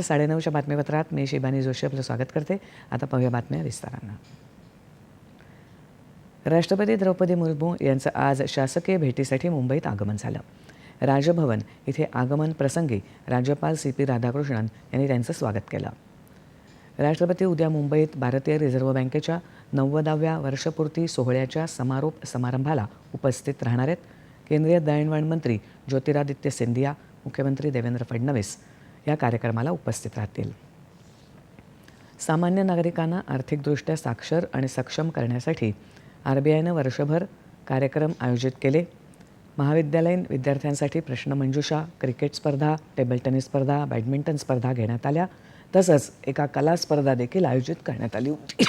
साडेनऊच्या बातमीपत्रात मी शिबानी जोशी आपलं स्वागत करते. आता पाहूया बातम्या विस्तारानं. राष्ट्रपती द्रौपदी मुर्मू यांचं आज शासकीय भेटीसाठी मुंबईत आगमन झालं. राजभवन इथे आगमन प्रसंगी राज्यपाल सी पी राधाकृष्णन यांनी त्यांचं स्वागत केलं. राष्ट्रपती उद्या मुंबईत भारतीय रिझर्व्ह बँकेच्या नव्वदाव्या वर्षपूर्ती सोहळ्याच्या समारोप समारंभाला उपस्थित राहणार आहेत. केंद्रीय दळणवळण मंत्री ज्योतिरादित्य सिंधिया मुख्यमंत्री देवेंद्र फडणवीस या कार्यक्रमाला उपस्थित राहतील. सामान्य नागरिकांना आर्थिकदृष्ट्या साक्षर आणि सक्षम करण्यासाठी आर बी आयनं वर्षभर कार्यक्रम आयोजित केले. महाविद्यालयीन विद्यार्थ्यांसाठी प्रश्नमंजुषा क्रिकेट स्पर्धा टेबल टेनिस स्पर्धा बॅडमिंटन स्पर्धा घेण्यात आल्या. तसंच एका कला स्पर्धा देखील आयोजित करण्यात आली होती.